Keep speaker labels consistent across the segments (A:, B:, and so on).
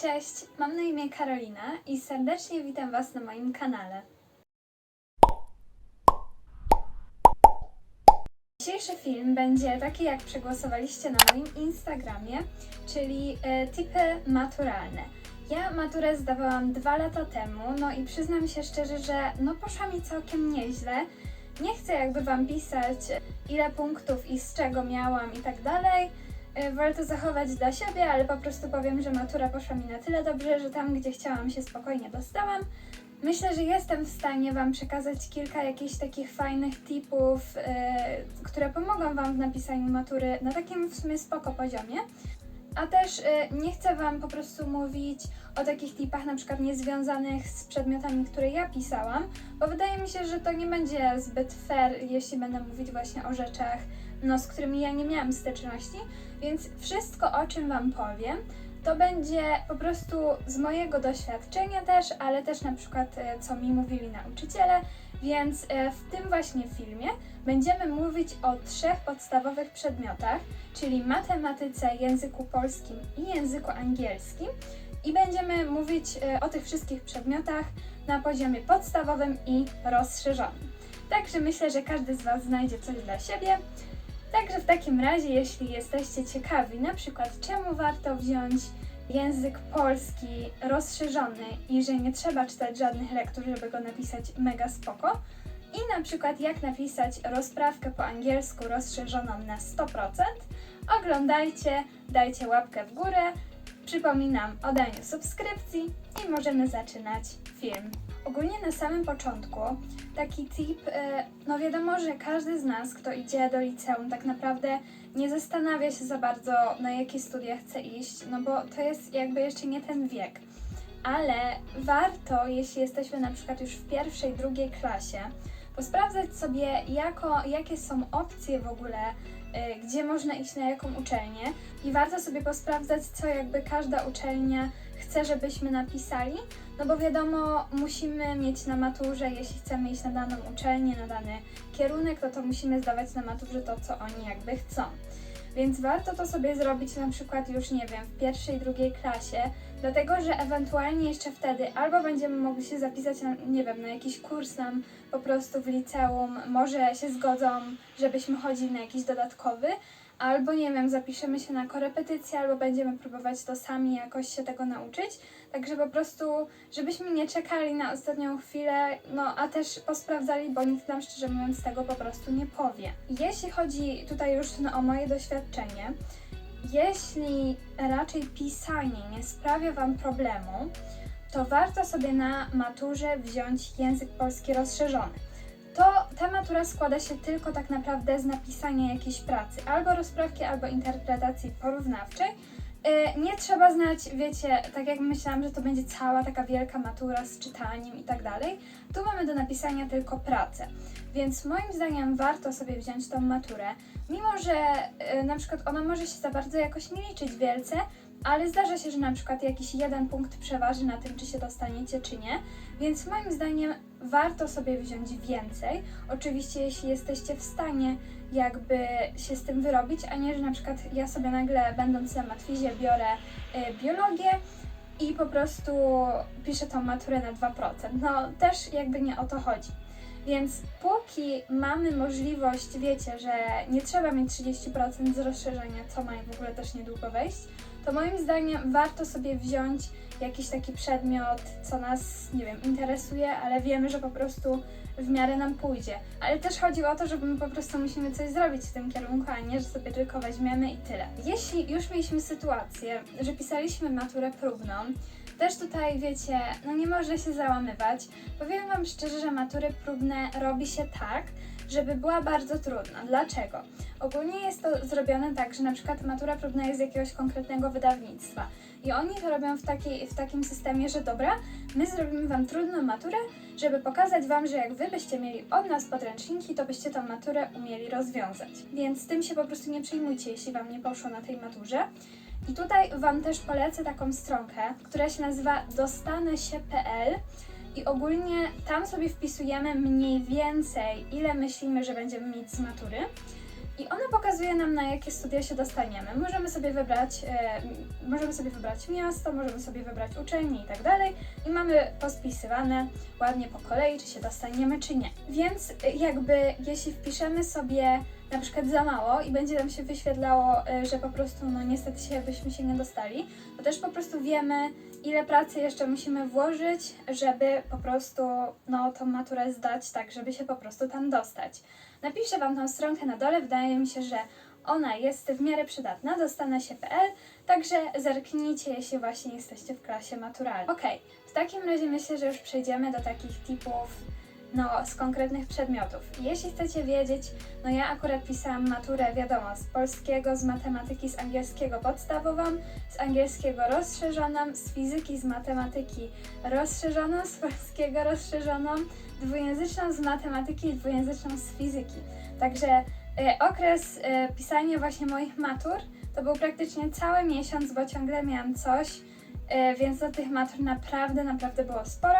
A: Cześć, mam na imię Karolina i serdecznie witam Was na moim kanale. Dzisiejszy film będzie taki, jak przegłosowaliście na moim Instagramie, czyli e, typy maturalne. Ja maturę zdawałam dwa lata temu, no i przyznam się szczerze, że no poszła mi całkiem nieźle. Nie chcę jakby Wam pisać, ile punktów i z czego miałam i tak dalej. E, Wolę zachować dla siebie, ale po prostu powiem, że matura poszła mi na tyle dobrze, że tam, gdzie chciałam się spokojnie dostałam. Myślę, że jestem w stanie Wam przekazać kilka jakichś takich fajnych tipów, e, które pomogą Wam w napisaniu matury na takim w sumie spoko poziomie. A też e, nie chcę Wam po prostu mówić o takich tipach na przykład niezwiązanych z przedmiotami, które ja pisałam, bo wydaje mi się, że to nie będzie zbyt fair, jeśli będę mówić właśnie o rzeczach, no, z którymi ja nie miałam styczności, więc wszystko, o czym Wam powiem, to będzie po prostu z mojego doświadczenia też, ale też na przykład e, co mi mówili nauczyciele, więc e, w tym właśnie filmie będziemy mówić o trzech podstawowych przedmiotach, czyli matematyce, języku polskim i języku angielskim i będziemy mówić e, o tych wszystkich przedmiotach na poziomie podstawowym i rozszerzonym. Także myślę, że każdy z Was znajdzie coś dla siebie. Także w takim razie, jeśli jesteście ciekawi, na przykład czemu warto wziąć język polski rozszerzony i że nie trzeba czytać żadnych lektur, żeby go napisać mega spoko, i na przykład jak napisać rozprawkę po angielsku rozszerzoną na 100%, oglądajcie, dajcie łapkę w górę. Przypominam o daniu subskrypcji i możemy zaczynać film. Ogólnie na samym początku taki tip, e, no wiadomo, że każdy z nas, kto idzie do liceum, tak naprawdę nie zastanawia się za bardzo, na jakie studia chce iść, no bo to jest jakby jeszcze nie ten wiek. Ale warto, jeśli jesteśmy na przykład już w pierwszej, drugiej klasie, posprawdzać sobie, jako, jakie są opcje w ogóle, gdzie można iść na jaką uczelnię i warto sobie posprawdzać, co jakby każda uczelnia chce, żebyśmy napisali, no bo wiadomo, musimy mieć na maturze, jeśli chcemy iść na daną uczelnię, na dany kierunek, to to musimy zdawać na maturze to, co oni jakby chcą. Więc warto to sobie zrobić na przykład już, nie wiem, w pierwszej, drugiej klasie, dlatego że ewentualnie jeszcze wtedy albo będziemy mogli się zapisać na, nie wiem, na jakiś kurs nam po prostu w liceum, może się zgodzą, żebyśmy chodzili na jakiś dodatkowy, albo nie wiem, zapiszemy się na korepetycję, albo będziemy próbować to sami jakoś się tego nauczyć. Także po prostu, żebyśmy nie czekali na ostatnią chwilę, no a też posprawdzali, bo nikt nam szczerze mówiąc tego po prostu nie powie. Jeśli chodzi tutaj już no, o moje doświadczenie, jeśli raczej pisanie nie sprawia Wam problemu, to warto sobie na maturze wziąć język polski rozszerzony. To ta matura składa się tylko tak naprawdę z napisania jakiejś pracy, albo rozprawki, albo interpretacji porównawczej. Yy, nie trzeba znać, wiecie, tak jak myślałam, że to będzie cała taka wielka matura z czytaniem i tak dalej. Tu mamy do napisania tylko pracę. Więc moim zdaniem warto sobie wziąć tą maturę, mimo że yy, na przykład ona może się za bardzo jakoś nie liczyć wielce, ale zdarza się, że na przykład jakiś jeden punkt przeważy na tym, czy się dostaniecie, czy nie. Więc moim zdaniem warto sobie wziąć więcej. Oczywiście, jeśli jesteście w stanie jakby się z tym wyrobić, a nie, że na przykład ja sobie nagle, będąc na matwizie, biorę y, biologię i po prostu piszę tą maturę na 2%. No też jakby nie o to chodzi. Więc póki mamy możliwość, wiecie, że nie trzeba mieć 30% z rozszerzenia, co ma w ogóle też niedługo wejść, to moim zdaniem warto sobie wziąć jakiś taki przedmiot, co nas, nie wiem, interesuje, ale wiemy, że po prostu w miarę nam pójdzie. Ale też chodzi o to, że my po prostu musimy coś zrobić w tym kierunku, a nie, że sobie tylko weźmiemy i tyle. Jeśli już mieliśmy sytuację, że pisaliśmy maturę próbną, też tutaj, wiecie, no nie można się załamywać. Powiem Wam szczerze, że matury próbne robi się tak, żeby była bardzo trudna. Dlaczego? Ogólnie jest to zrobione tak, że na przykład matura próbna jest z jakiegoś konkretnego wydawnictwa i oni to robią w, takiej, w takim systemie, że dobra, my zrobimy Wam trudną maturę, żeby pokazać Wam, że jak Wy byście mieli od nas podręczniki, to byście tą maturę umieli rozwiązać. Więc tym się po prostu nie przejmujcie, jeśli Wam nie poszło na tej maturze. I tutaj Wam też polecę taką stronkę, która się nazywa dostanesie.pl i ogólnie tam sobie wpisujemy mniej więcej, ile myślimy, że będziemy mieć z matury. I ona pokazuje nam, na jakie studia się dostaniemy. Możemy sobie wybrać, e, możemy sobie wybrać miasto, możemy sobie wybrać uczelnię i tak dalej. I mamy pospisywane ładnie po kolei, czy się dostaniemy, czy nie. Więc e, jakby jeśli wpiszemy sobie na przykład za mało i będzie nam się wyświetlało, e, że po prostu no niestety się byśmy się nie dostali, to też po prostu wiemy, ile pracy jeszcze musimy włożyć, żeby po prostu no tą maturę zdać tak, żeby się po prostu tam dostać. Napiszę Wam tą stronkę na dole, wydaje mi się, że ona jest w miarę przydatna, dostanę się.pl, także zerknijcie, jeśli właśnie jesteście w klasie maturalnej. Okej, w takim razie myślę, że już przejdziemy do takich typów no, z konkretnych przedmiotów. Jeśli chcecie wiedzieć, no ja akurat pisałam maturę, wiadomo, z polskiego, z matematyki, z angielskiego podstawową, z angielskiego rozszerzoną, z fizyki, z matematyki rozszerzoną, z polskiego rozszerzoną, dwujęzyczną z matematyki dwujęzyczną z fizyki. Także e, okres e, pisania właśnie moich matur to był praktycznie cały miesiąc, bo ciągle miałam coś, e, więc do tych matur naprawdę, naprawdę było sporo.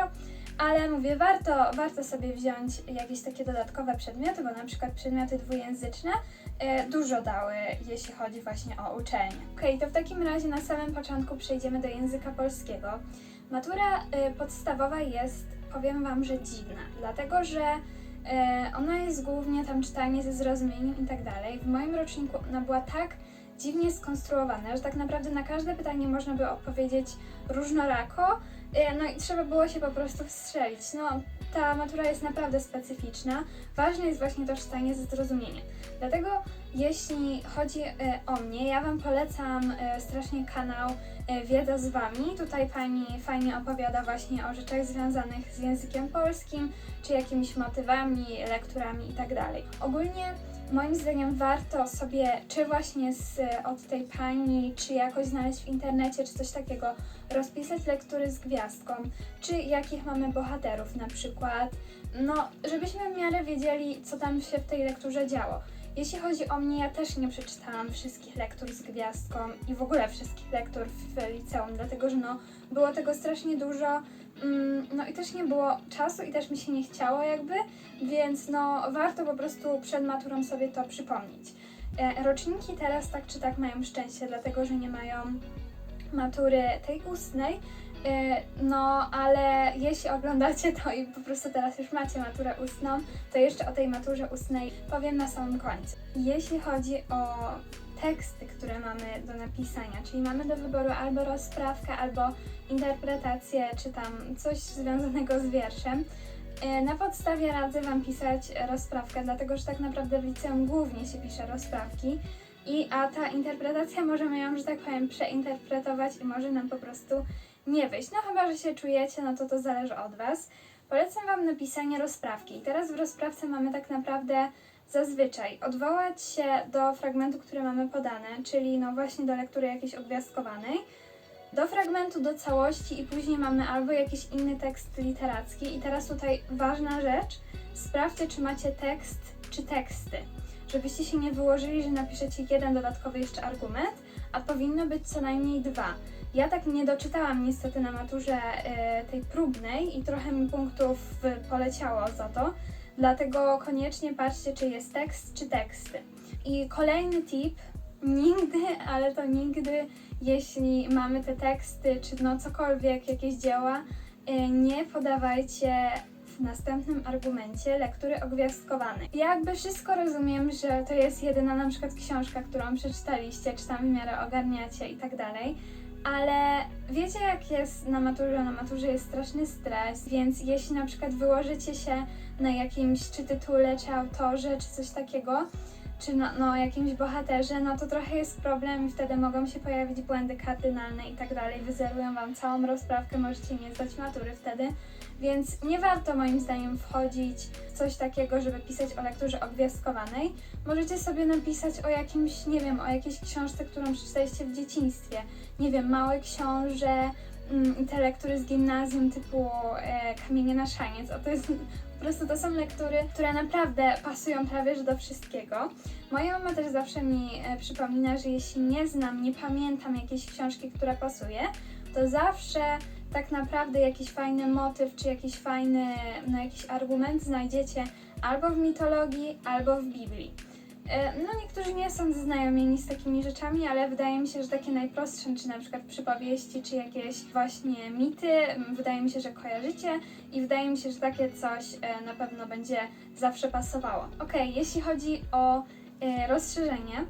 A: Ale mówię, warto, warto sobie wziąć jakieś takie dodatkowe przedmioty, bo na przykład przedmioty dwujęzyczne e, dużo dały, jeśli chodzi właśnie o uczelnię. Okej, to w takim razie na samym początku przejdziemy do języka polskiego. Matura e, podstawowa jest, powiem Wam, że dziwna, dlatego że e, ona jest głównie tam czytanie ze zrozumieniem i tak dalej. W moim roczniku ona była tak dziwnie skonstruowana, że tak naprawdę na każde pytanie można by odpowiedzieć różnorako, No i trzeba było się po prostu wstrzelić. No, ta matura jest naprawdę specyficzna. Ważne jest właśnie to czytanie ze zrozumieniem. Dlatego jeśli chodzi e, o mnie, ja Wam polecam e, strasznie kanał e, Wiedza z Wami. Tutaj Pani fajnie opowiada właśnie o rzeczach związanych z językiem polskim, czy jakimiś motywami, lekturami itd. Ogólnie moim zdaniem warto sobie, czy właśnie z, od tej pani, czy jakoś znaleźć w internecie, czy coś takiego, rozpisać lektury z gwiazdką, czy jakich mamy bohaterów na przykład, no, żebyśmy w miarę wiedzieli, co tam się w tej lekturze działo. Jeśli chodzi o mnie, ja też nie przeczytałam wszystkich lektur z gwiazdką i w ogóle wszystkich lektur w liceum, dlatego że no, było tego strasznie dużo, mm, no i też nie było czasu i też mi się nie chciało jakby, więc no warto po prostu przed maturą sobie to przypomnieć. E, roczniki teraz tak czy tak mają szczęście, dlatego że nie mają matury tej ustnej, No, ale jeśli oglądacie to i po prostu teraz już macie maturę ustną, to jeszcze o tej maturze ustnej powiem na samym końcu. Jeśli chodzi o teksty, które mamy do napisania, czyli mamy do wyboru albo rozprawkę, albo interpretację, czy tam coś związanego z wierszem, e, na podstawie radzę Wam pisać rozprawkę, dlatego że tak naprawdę w liceum głównie się pisze rozprawki. I, a ta interpretacja możemy ją, że tak powiem, przeinterpretować i może nam po prostu nie wyjść. No chyba, że się czujecie, no to to zależy od Was. Polecam Wam napisanie rozprawki. I teraz w rozprawce mamy tak naprawdę zazwyczaj odwołać się do fragmentu, który mamy podane, czyli no właśnie do lektury jakiejś ogwiazdkowanej, do fragmentu, do całości i później mamy albo jakiś inny tekst literacki. I teraz tutaj ważna rzecz, sprawdźcie, czy macie tekst, czy teksty. Żebyście się nie wyłożyli, że napiszecie jeden dodatkowy jeszcze argument, a powinno być co najmniej dwa. Ja tak nie doczytałam niestety na maturze e, tej próbnej i trochę mi punktów e, poleciało za to, dlatego koniecznie patrzcie, czy jest tekst, czy teksty. I kolejny tip, nigdy, ale to nigdy, jeśli mamy te teksty, czy no cokolwiek, jakieś dzieła, e, nie podawajcie w następnym argumencie lektury ogwiazdkowanej. Ja jakby wszystko rozumiem, że to jest jedyna na przykład książka, którą przeczytaliście, czy tam w miarę ogarniacie i tak dalej, ale wiecie jak jest na maturze? Na maturze jest straszny stres, więc jeśli na przykład wyłożycie się na jakimś czy tytule, czy autorze, czy coś takiego, czy no, no jakimś bohaterze, no to trochę jest problem i wtedy mogą się pojawić błędy kardynalne i tak dalej. Wyzerują wam całą rozprawkę, możecie nie zdać matury wtedy. Więc nie warto moim zdaniem wchodzić w coś takiego, żeby pisać o lekturze obwiastkowanej. Możecie sobie napisać o jakimś, nie wiem, o jakiejś książce, którą przeczytaliście w dzieciństwie. Nie wiem, Małe Książę, mm, te lektury z gimnazjum typu e, Kamienie na szaniec. O, to jest po prostu to są lektury, które naprawdę pasują prawie że do wszystkiego. Moja mama też zawsze mi e, przypomina, że jeśli nie znam, nie pamiętam jakiejś książki, która pasuje, to zawsze tak naprawdę jakiś fajny motyw, czy jakiś fajny, no jakiś argument znajdziecie albo w mitologii, albo w Biblii. E, No niektórzy nie są zaznajomieni z takimi rzeczami, ale wydaje mi się, że takie najprostsze, czy na przykład przypowieści, czy jakieś właśnie mity, wydaje mi się, że kojarzycie i wydaje mi się, że takie coś e, na pewno będzie zawsze pasowało. Okej, jeśli chodzi o e, rozszerzenie,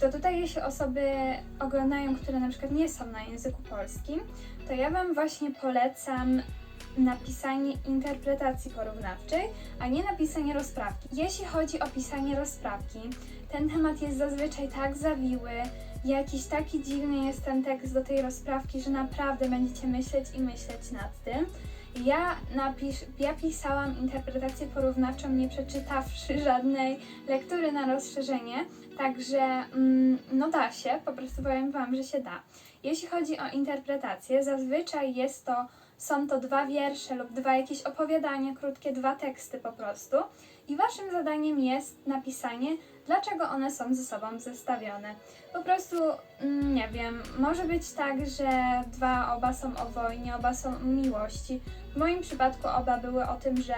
A: to tutaj jeśli osoby oglądają, które na przykład nie są na języku polskim, to ja Wam właśnie polecam napisanie interpretacji porównawczej, a nie napisanie rozprawki. Jeśli chodzi o pisanie rozprawki, ten temat jest zazwyczaj tak zawiły, jakiś taki dziwny jest ten tekst do tej rozprawki, że naprawdę będziecie myśleć i myśleć nad tym. Ja, napisz, ja pisałam interpretację porównawczą, nie przeczytawszy żadnej lektury na rozszerzenie, także mm, no da się, po prostu powiem Wam, że się da. Jeśli chodzi o interpretację, zazwyczaj jest to, są to dwa wiersze lub dwa jakieś opowiadania krótkie, dwa teksty po prostu. I Waszym zadaniem jest napisanie, dlaczego one są ze sobą zestawione. Po prostu, mm, nie wiem, może być tak, że dwa oba są o wojnie, oba są o miłości. W moim przypadku oba były o tym, że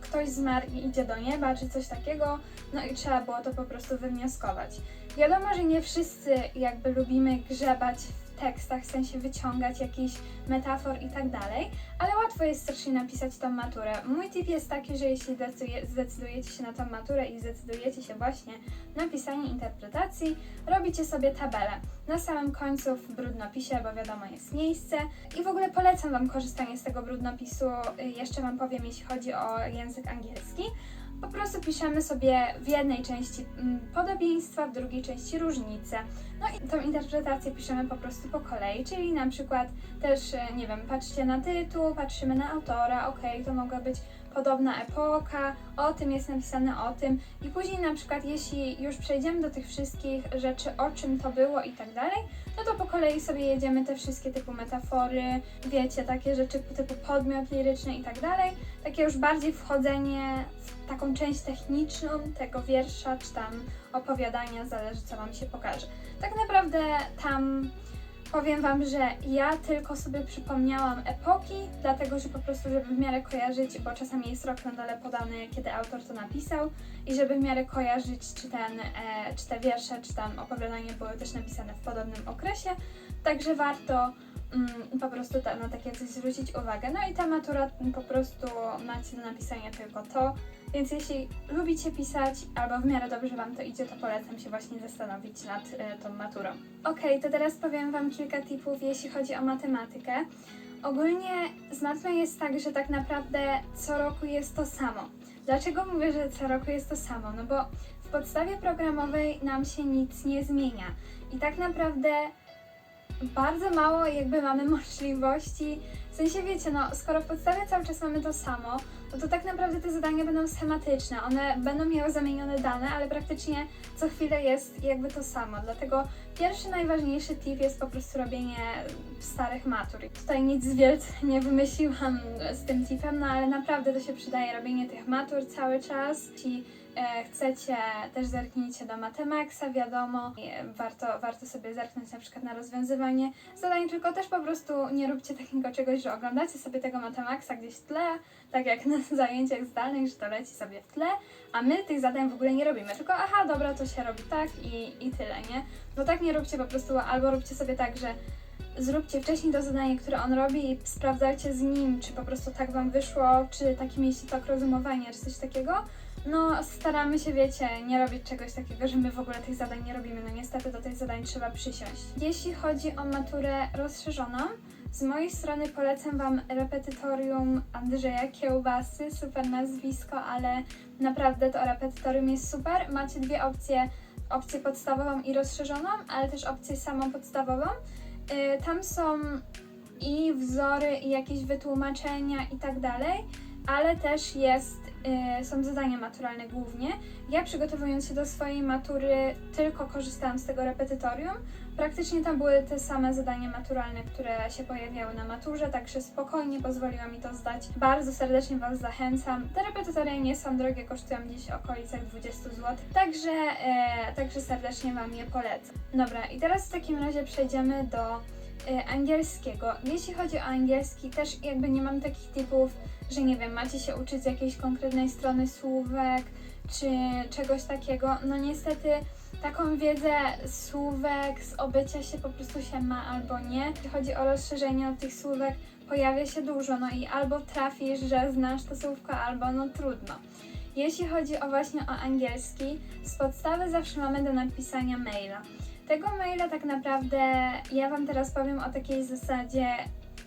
A: ktoś zmarł i idzie do nieba, czy coś takiego, no i trzeba było to po prostu wywnioskować. Wiadomo, że nie wszyscy jakby lubimy grzebać w tekstach, w sensie wyciągać jakiś metafor i tak dalej, ale łatwo jest strasznie napisać tą maturę. Mój tip jest taki, że jeśli decyduje, zdecydujecie się na tą maturę i zdecydujecie się właśnie na pisanie interpretacji, robicie sobie tabelę. Na samym końcu w brudnopisie, bo wiadomo jest miejsce i w ogóle polecam Wam korzystanie z tego brudnopisu. Jeszcze Wam powiem, jeśli chodzi o język angielski. Po prostu piszemy sobie w jednej części mm, podobieństwa, w drugiej części różnice. No i tą interpretację piszemy po prostu po kolei, czyli na przykład też, e, nie wiem, patrzcie na tytuł, patrzymy na autora, okej, to mogła być podobna epoka, o tym jest napisane o tym i później na przykład jeśli już przejdziemy do tych wszystkich rzeczy, o czym to było i tak dalej, no to po kolei sobie jedziemy te wszystkie typu metafory, wiecie, takie rzeczy typu podmiot liryczny i tak dalej, takie już bardziej wchodzenie w taką część techniczną tego wiersza czy tam opowiadania, zależy co Wam się pokaże. Tak naprawdę tam powiem Wam, że ja tylko sobie przypomniałam epoki, dlatego że po prostu, żeby w miarę kojarzyć, bo czasami jest rok na dole podany, kiedy autor to napisał i żeby w miarę kojarzyć, czy, ten, e, czy te wiersze, czy tam opowiadania były też napisane w podobnym okresie, także warto mm, po prostu ta, na takie coś zwrócić uwagę. No i ta matura po prostu macie do napisania tylko to, więc jeśli lubicie pisać albo w miarę dobrze Wam to idzie, to polecam się właśnie zastanowić nad e, tą maturą. Okej, to teraz powiem Wam kilka tipów, jeśli chodzi o matematykę. Ogólnie z matmą jest tak, że tak naprawdę co roku jest to samo. Dlaczego mówię, że co roku jest to samo? No bo w podstawie programowej nam się nic nie zmienia. I tak naprawdę bardzo mało jakby mamy możliwości. W sensie wiecie, no skoro w podstawie cały czas mamy to samo, no to tak naprawdę te zadania będą schematyczne. One będą miały zamienione dane, ale praktycznie co chwilę jest jakby to samo. Dlatego pierwszy najważniejszy tip jest po prostu robienie starych matur. Tutaj nic wielce nie wymyśliłam z tym tipem, no ale naprawdę to się przydaje robienie tych matur cały czas. E, chcecie, też zerknijcie do Matemaxa, wiadomo. E, Warto, warto sobie zerknąć na przykład na rozwiązywanie zadań, tylko też po prostu nie róbcie takiego czegoś, że oglądacie sobie tego Matemaxa gdzieś w tle, tak jak na zajęciach zdalnych, że to leci sobie w tle, a my tych zadań w ogóle nie robimy, tylko aha, dobra, to się robi tak i, i tyle, nie? No tak nie róbcie po prostu, albo róbcie sobie tak, że zróbcie wcześniej to zadanie, które on robi i sprawdzajcie z nim, czy po prostu tak wam wyszło, czy taki mieliście tok rozumowania, czy coś takiego. No, staramy się, wiecie, nie robić czegoś takiego, że my w ogóle tych zadań nie robimy. No niestety do tych zadań trzeba przysiąść. Jeśli chodzi o maturę rozszerzoną, z mojej strony polecam Wam repetytorium Andrzeja Kiełbasy, super nazwisko, ale naprawdę to repetytorium jest super. Macie dwie opcje, opcję podstawową i rozszerzoną, ale też opcję samą podstawową. Y, Tam są i wzory, i jakieś wytłumaczenia i tak dalej, ale też jest, są zadania maturalne głównie. Ja przygotowując się do swojej matury tylko korzystałam z tego repetytorium. Praktycznie tam były te same zadania maturalne, które się pojawiały na maturze, także spokojnie pozwoliło mi to zdać. Bardzo serdecznie Was zachęcam. Te repetytoria nie są drogie, kosztują gdzieś w okolicach 20 zł, także, e, także serdecznie Wam je polecam. Dobra, i teraz w takim razie przejdziemy do e, angielskiego. Jeśli chodzi o angielski, też jakby nie mam takich typów, że nie wiem, macie się uczyć z jakiejś konkretnej strony słówek, czy czegoś takiego. No niestety taką wiedzę słówek z obycia się po prostu się ma albo nie. Jeśli chodzi o rozszerzenie od tych słówek, pojawia się dużo, no i albo trafisz, że znasz to słówko, albo no trudno. Jeśli chodzi o właśnie o angielski, z podstawy zawsze mamy do napisania maila. Tego maila tak naprawdę ja Wam teraz powiem o takiej zasadzie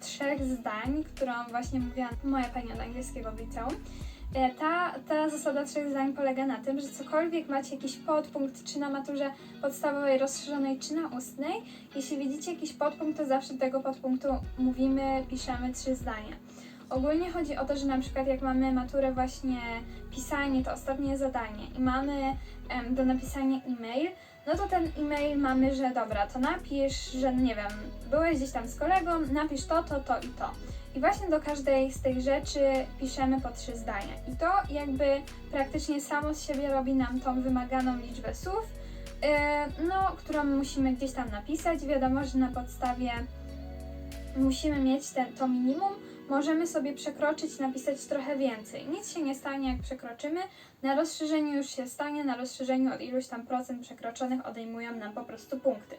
A: trzech zdań, którą właśnie mówiła moja pani od angielskiego w liceum. E, Ta, ta zasada trzech zdań polega na tym, że cokolwiek macie jakiś podpunkt, czy na maturze podstawowej, rozszerzonej, czy na ustnej, jeśli widzicie jakiś podpunkt, to zawsze tego podpunktu mówimy, piszemy trzy zdania. Ogólnie chodzi o to, że na przykład jak mamy maturę właśnie pisanie, to ostatnie zadanie i mamy em, do napisania e-mail, no to ten e-mail mamy, że dobra, to napisz, że nie wiem, byłeś gdzieś tam z kolegą, napisz to, to, to i to. I właśnie do każdej z tych rzeczy piszemy po trzy zdania. I to jakby praktycznie samo z siebie robi nam tą wymaganą liczbę słów, yy, no, którą musimy gdzieś tam napisać. Wiadomo, że na podstawie musimy mieć ten, to minimum, możemy sobie przekroczyć, napisać trochę więcej. Nic się nie stanie, jak przekroczymy. Na rozszerzeniu już się stanie, na rozszerzeniu od iluś tam procent przekroczonych odejmują nam po prostu punkty.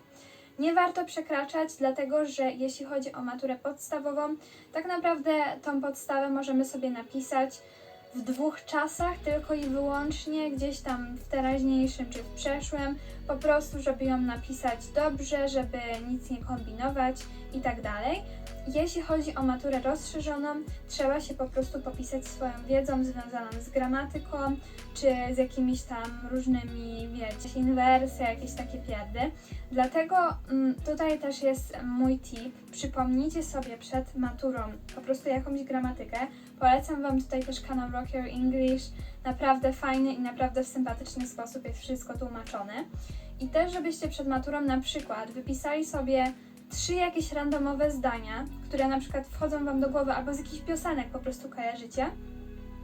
A: Nie warto przekraczać, dlatego że jeśli chodzi o maturę podstawową, tak naprawdę tą podstawę możemy sobie napisać w dwóch czasach, tylko i wyłącznie gdzieś tam w teraźniejszym czy w przeszłym, po prostu, żeby ją napisać dobrze, żeby nic nie kombinować i tak dalej. Jeśli chodzi o maturę rozszerzoną, trzeba się po prostu popisać swoją wiedzą związaną z gramatyką, czy z jakimiś tam różnymi, wiecie, inwersje, jakieś takie pierdy. Dlatego mm, tutaj też jest mój tip. Przypomnijcie sobie przed maturą po prostu jakąś gramatykę. Polecam Wam tutaj też kanał Rock Your English. Naprawdę fajny i naprawdę w sympatyczny sposób jest wszystko tłumaczone. I też, żebyście przed maturą na przykład wypisali sobie trzy jakieś randomowe zdania, które na przykład wchodzą Wam do głowy albo z jakichś piosenek po prostu kojarzycie,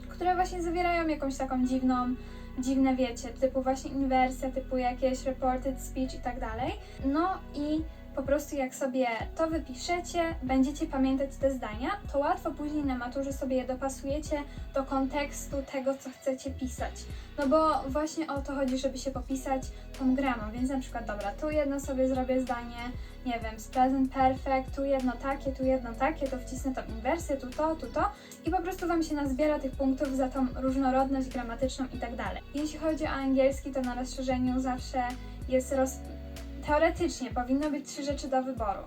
A: które właśnie zawierają jakąś taką dziwną, dziwne wiecie, typu właśnie inwersja, typu jakieś reported speech i tak dalej. No i po prostu jak sobie to wypiszecie, będziecie pamiętać te zdania, to łatwo później na maturze sobie je dopasujecie do kontekstu tego, co chcecie pisać. No bo właśnie o to chodzi, żeby się popisać tą gramą, więc na przykład, dobra, tu jedno sobie zrobię zdanie, nie wiem, z present perfect, tu jedno takie, tu jedno takie, to wcisnę tą inwersję, tu to, tu to i po prostu Wam się nazbiera tych punktów za tą różnorodność gramatyczną i tak dalej. Jeśli chodzi o angielski, to na rozszerzeniu zawsze jest roz... teoretycznie powinno być trzy rzeczy do wyboru.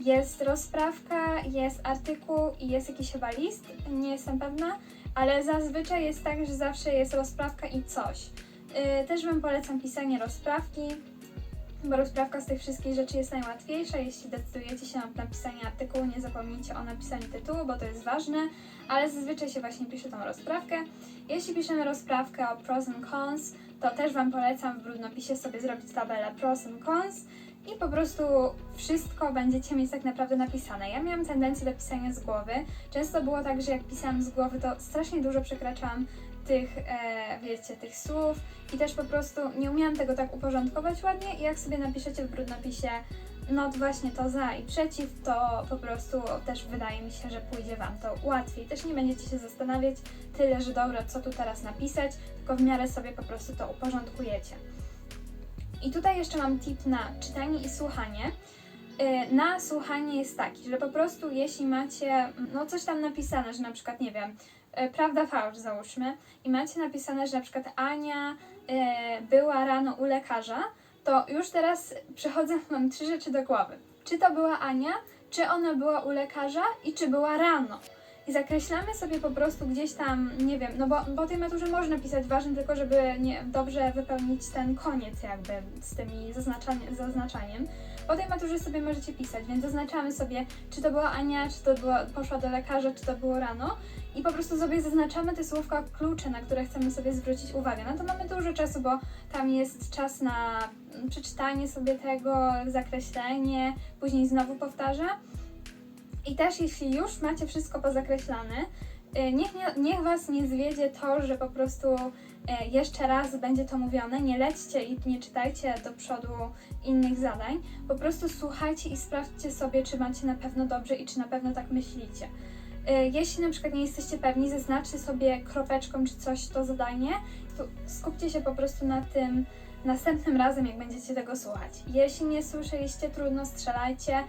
A: Jest rozprawka, jest artykuł i jest jakiś chyba list, nie jestem pewna, ale zazwyczaj jest tak, że zawsze jest rozprawka i coś. Yy, też Wam polecam pisanie rozprawki, bo rozprawka z tych wszystkich rzeczy jest najłatwiejsza. Jeśli decydujecie się na napisanie artykułu, nie zapomnijcie o napisaniu tytułu, bo to jest ważne, ale zazwyczaj się właśnie pisze tą rozprawkę. Jeśli piszemy rozprawkę o pros and cons, to też Wam polecam w brudnopisie sobie zrobić tabelę pros and cons i po prostu wszystko będziecie mieć tak naprawdę napisane. Ja miałam tendencję do pisania z głowy. Często było tak, że jak pisałam z głowy, to strasznie dużo przekraczałam tych, e, wiecie, tych słów i też po prostu nie umiałam tego tak uporządkować ładnie i jak sobie napiszecie w brudnopisie not właśnie to za i przeciw, to po prostu też wydaje mi się, że pójdzie Wam to łatwiej. Też nie będziecie się zastanawiać tyle, że dobra, co tu teraz napisać, tylko w miarę sobie po prostu to uporządkujecie. I tutaj jeszcze mam tip na czytanie i słuchanie. Y, Na słuchanie jest taki, że po prostu jeśli macie no coś tam napisane, że na przykład, nie wiem, prawda, fałsz załóżmy, i macie napisane, że na przykład Ania y, była rano u lekarza, to już teraz przychodzą mam trzy rzeczy do głowy. Czy to była Ania, czy ona była u lekarza i czy była rano. I zakreślamy sobie po prostu gdzieś tam, nie wiem, no bo po tej maturze można pisać ważne, tylko żeby nie, dobrze wypełnić ten koniec jakby z tymi zaznaczanie, zaznaczaniem. Po tej maturze sobie możecie pisać, więc zaznaczamy sobie, czy to była Ania, czy to była, poszła do lekarza, czy to było rano i po prostu sobie zaznaczamy te słówka klucze, na które chcemy sobie zwrócić uwagę. No to mamy dużo czasu, bo tam jest czas na przeczytanie sobie tego, zakreślenie, później znowu powtarza. I też jeśli już macie wszystko pozakreślane, niech, nie, niech Was nie zwiedzie to, że po prostu y, jeszcze raz będzie to mówione. Nie lećcie i nie czytajcie do przodu innych zadań. Po prostu słuchajcie i sprawdźcie sobie, czy macie na pewno dobrze i czy na pewno tak myślicie. Jeśli na przykład nie jesteście pewni, zaznaczcie sobie kropeczką czy coś to zadanie, to skupcie się po prostu na tym następnym razem, jak będziecie tego słuchać. Jeśli nie słyszeliście, trudno, strzelajcie.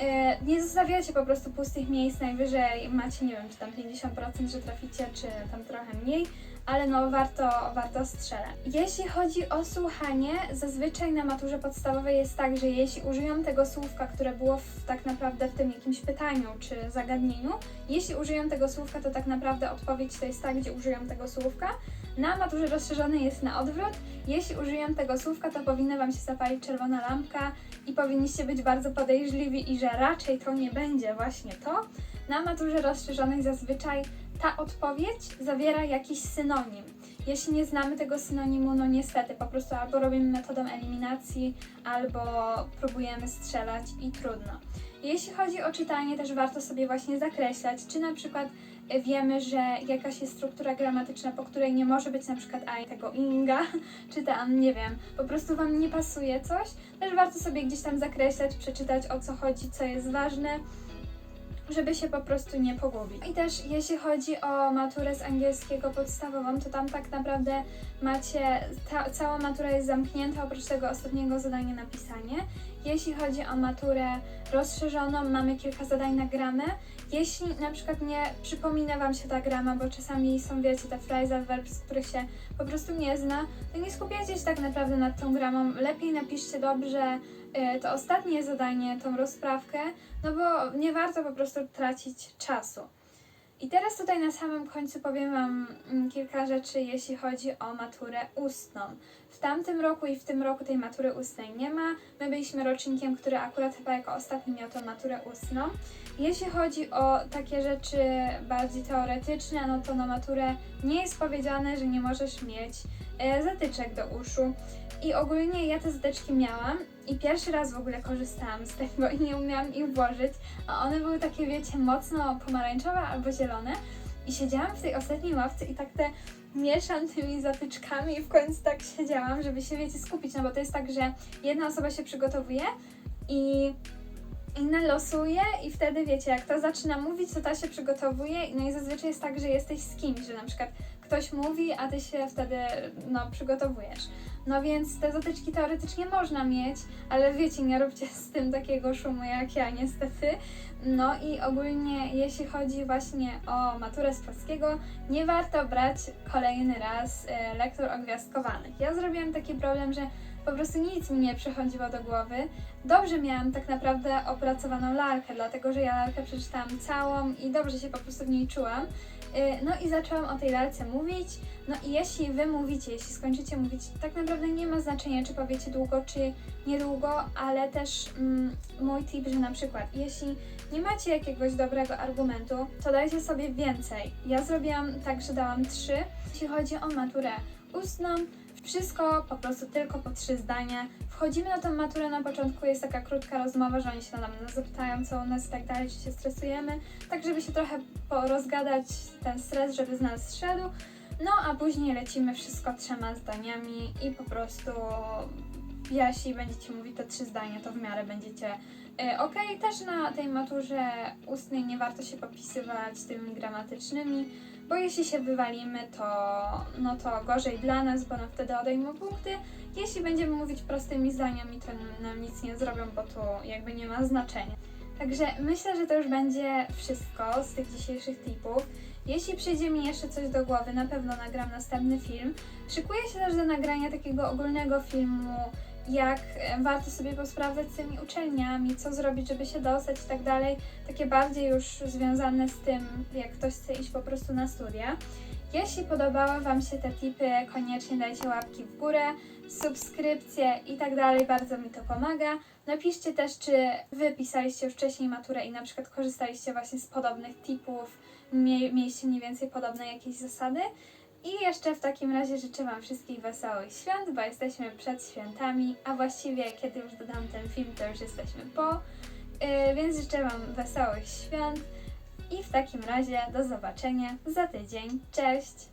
A: Yy, Nie zostawiacie po prostu pustych miejsc, najwyżej macie, nie wiem, czy tam 50%, że traficie, czy tam trochę mniej, ale no warto, warto strzelać. Jeśli chodzi o słuchanie, zazwyczaj na maturze podstawowej jest tak, że jeśli użyją tego słówka, które było w, tak naprawdę w tym jakimś pytaniu czy zagadnieniu, jeśli użyją tego słówka, to tak naprawdę odpowiedź to jest ta, gdzie użyją tego słówka. Na maturze rozszerzonej jest na odwrót. Jeśli użyją tego słówka, to powinna Wam się zapalić czerwona lampka i powinniście być bardzo podejrzliwi i że raczej to nie będzie właśnie to. Na maturze rozszerzonej zazwyczaj ta odpowiedź zawiera jakiś synonim. Jeśli nie znamy tego synonimu, no niestety, po prostu albo robimy metodą eliminacji, albo próbujemy strzelać i trudno. Jeśli chodzi o czytanie, też warto sobie właśnie zakreślać, czy na przykład wiemy, że jakaś jest struktura gramatyczna, po której nie może być na przykład tego inga, czy tam, nie wiem, po prostu Wam nie pasuje coś, też warto sobie gdzieś tam zakreślać, przeczytać o co chodzi, co jest ważne, żeby się po prostu nie pogubić. I też jeśli chodzi o maturę z angielskiego podstawową, to tam tak naprawdę macie, ta, cała matura jest zamknięta oprócz tego ostatniego zadania na pisanie. Jeśli chodzi o maturę rozszerzoną, mamy kilka zadań na gramę. Jeśli na przykład nie przypomina Wam się ta grama, bo czasami są, wiecie, te phrasal verbs, których się po prostu nie zna, to nie skupiajcie się tak naprawdę nad tą gramą. Lepiej napiszcie dobrze y, to ostatnie zadanie, tą rozprawkę, no bo nie warto po prostu tracić czasu. I teraz tutaj na samym końcu powiem Wam mm, kilka rzeczy, jeśli chodzi o maturę ustną. W tamtym roku i w tym roku tej matury ustnej nie ma. My byliśmy rocznikiem, który akurat chyba jako ostatni miał tą maturę ustną. Jeśli chodzi o takie rzeczy bardziej teoretyczne, no to na maturę nie jest powiedziane, że nie możesz mieć e, zatyczek do uszu. I ogólnie ja te zatyczki miałam i pierwszy raz w ogóle korzystałam z tego i nie umiałam ich włożyć, a one były takie, wiecie, mocno pomarańczowe albo zielone. I siedziałam w tej ostatniej ławce i tak te mieszam tymi zatyczkami i w końcu tak siedziałam, żeby się, wiecie, skupić, no bo to jest tak, że jedna osoba się przygotowuje i inna losuje i wtedy, wiecie, jak to zaczyna mówić, to ta się przygotowuje no i zazwyczaj jest tak, że jesteś z kimś, że na przykład ktoś mówi, a ty się wtedy, no, przygotowujesz. No więc te zatyczki teoretycznie można mieć, ale wiecie, nie róbcie z tym takiego szumu jak ja niestety. No i ogólnie jeśli chodzi właśnie o maturę z polskiego, nie warto brać kolejny raz e, lektur ogwiazdkowanych. Ja zrobiłam taki problem, że po prostu nic mi nie przychodziło do głowy. Dobrze miałam tak naprawdę opracowaną lalkę, dlatego że ja lalkę przeczytałam całą i dobrze się po prostu w niej czułam. Y, No i zaczęłam o tej lalce mówić. No i jeśli wy mówicie, jeśli skończycie mówić, tak naprawdę nie ma znaczenia, czy powiecie długo, czy niedługo, ale też mm, mój tip, że na przykład jeśli nie macie jakiegoś dobrego argumentu, to dajcie sobie więcej. Ja zrobiłam tak, że dałam trzy. Jeśli chodzi o maturę ustną, wszystko po prostu tylko po trzy zdania. Wchodzimy na tą maturę na początku, jest taka krótka rozmowa, że oni się nam zapytają, co u nas i tak dalej, czy się stresujemy, tak żeby się trochę porozgadać ten stres, żeby z nas zszedł. No a później lecimy wszystko trzema zdaniami i po prostu jeśli będziecie mówić te trzy zdania, to w miarę będziecie y, ok. Też na tej maturze ustnej nie warto się popisywać tymi gramatycznymi, bo jeśli się wywalimy, to, no to gorzej dla nas, bo nam wtedy odejmą punkty. Jeśli będziemy mówić prostymi zdaniami, to nam nic nie zrobią, bo to jakby nie ma znaczenia. Także myślę, że to już będzie wszystko z tych dzisiejszych tipów. Jeśli przyjdzie mi jeszcze coś do głowy, na pewno nagram następny film. Szykuję się też do nagrania takiego ogólnego filmu, jak e, warto sobie posprawdzać z tymi uczelniami, co zrobić, żeby się dostać i tak dalej. Takie bardziej już związane z tym, jak ktoś chce iść po prostu na studia. Jeśli podobały Wam się te tipy, koniecznie dajcie łapki w górę, subskrypcje i tak dalej, bardzo mi to pomaga. Napiszcie też, czy Wy pisaliście już wcześniej maturę i na przykład korzystaliście właśnie z podobnych tipów, mie- mieliście mniej więcej podobne jakieś zasady. I jeszcze w takim razie życzę Wam wszystkich wesołych świąt, bo jesteśmy przed świętami, a właściwie kiedy już dodam ten film, to już jesteśmy po. Yy, więc życzę Wam wesołych świąt i w takim razie do zobaczenia za tydzień. Cześć!